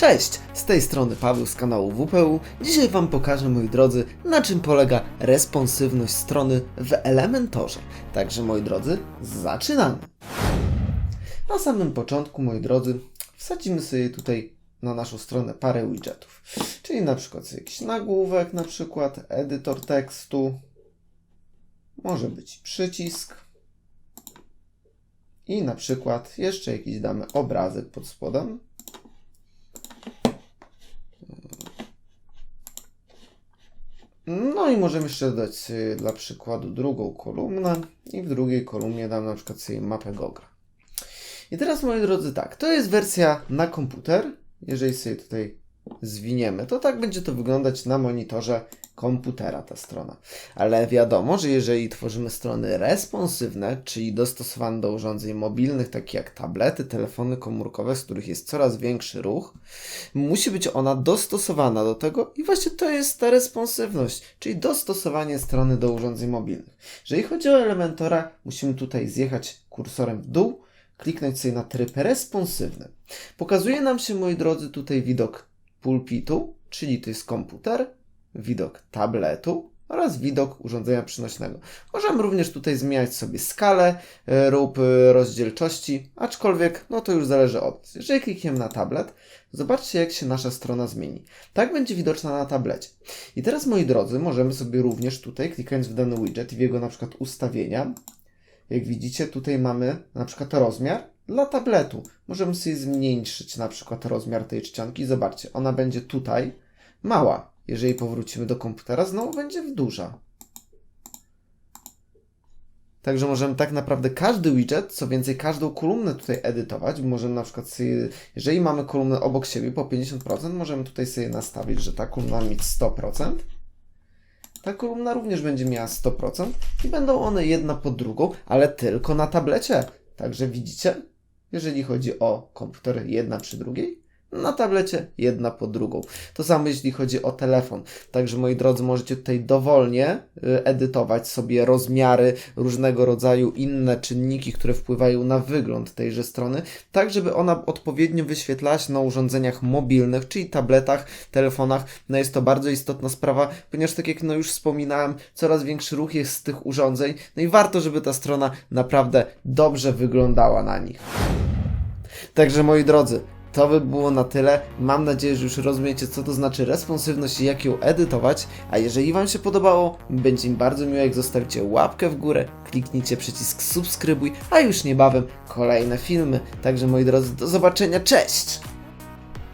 Cześć, z tej strony Paweł z kanału WPU. Dzisiaj Wam pokażę, moi drodzy, na czym polega responsywność strony w Elementorze. Także, moi drodzy, zaczynamy. Na samym początku, moi drodzy, wsadzimy sobie tutaj na naszą stronę parę widgetów. Czyli na przykład jakiś nagłówek, na przykład edytor tekstu, może być przycisk i na przykład jeszcze jakiś damy obrazek pod spodem. No i możemy jeszcze dodać sobie dla przykładu drugą kolumnę i w drugiej kolumnie dam na przykład sobie mapę Goga. I teraz moi drodzy tak, to jest wersja na komputer. Jeżeli sobie tutaj zwiniemy, to tak będzie to wyglądać na monitorze komputera ta strona. Ale wiadomo, że jeżeli tworzymy strony responsywne, czyli dostosowane do urządzeń mobilnych, takich jak tablety, telefony komórkowe, z których jest coraz większy ruch, musi być ona dostosowana do tego i właśnie to jest ta responsywność, czyli dostosowanie strony do urządzeń mobilnych. Jeżeli chodzi o Elementora, musimy tutaj zjechać kursorem w dół, kliknąć sobie na tryb responsywny. Pokazuje nam się, moi drodzy, tutaj widok pulpitu, czyli to jest komputer, widok tabletu oraz widok urządzenia przynośnego. Możemy również tutaj zmieniać sobie skalę e, lub e, rozdzielczości, aczkolwiek no to już zależy od. Jeżeli klikniemy na tablet, zobaczcie jak się nasza strona zmieni. Tak będzie widoczna na tablecie. I teraz moi drodzy, możemy sobie również tutaj klikając w dany widget i w jego na przykład ustawienia, jak widzicie tutaj mamy na przykład rozmiar dla tabletu. Możemy sobie zmniejszyć na przykład rozmiar tej czcionki. Zobaczcie, ona będzie tutaj mała. Jeżeli powrócimy do komputera, znowu będzie duża. Także możemy tak naprawdę każdy widget, co więcej każdą kolumnę tutaj edytować. Możemy na przykład sobie, jeżeli mamy kolumnę obok siebie po 50%, możemy tutaj sobie nastawić, że ta kolumna ma mieć 100%. Ta kolumna również będzie miała 100% i będą one jedna pod drugą, ale tylko na tablecie. Także widzicie, jeżeli chodzi o komputer jedna przy drugiej, na tablecie jedna po drugą. To samo jeśli chodzi o telefon. Także moi drodzy, możecie tutaj dowolnie y, edytować sobie rozmiary, różnego rodzaju inne czynniki, które wpływają na wygląd tejże strony, tak żeby ona odpowiednio wyświetlała się na urządzeniach mobilnych, czyli tabletach, telefonach. No jest to bardzo istotna sprawa, ponieważ tak jak no już wspominałem, coraz większy ruch jest z tych urządzeń, no i warto, żeby ta strona naprawdę dobrze wyglądała na nich. Także moi drodzy, to by było na tyle. Mam nadzieję, że już rozumiecie, co to znaczy responsywność i jak ją edytować. A jeżeli Wam się podobało, będzie mi bardzo miło, jak zostawicie łapkę w górę, kliknijcie przycisk subskrybuj, a już niebawem kolejne filmy. Także moi drodzy, do zobaczenia, cześć!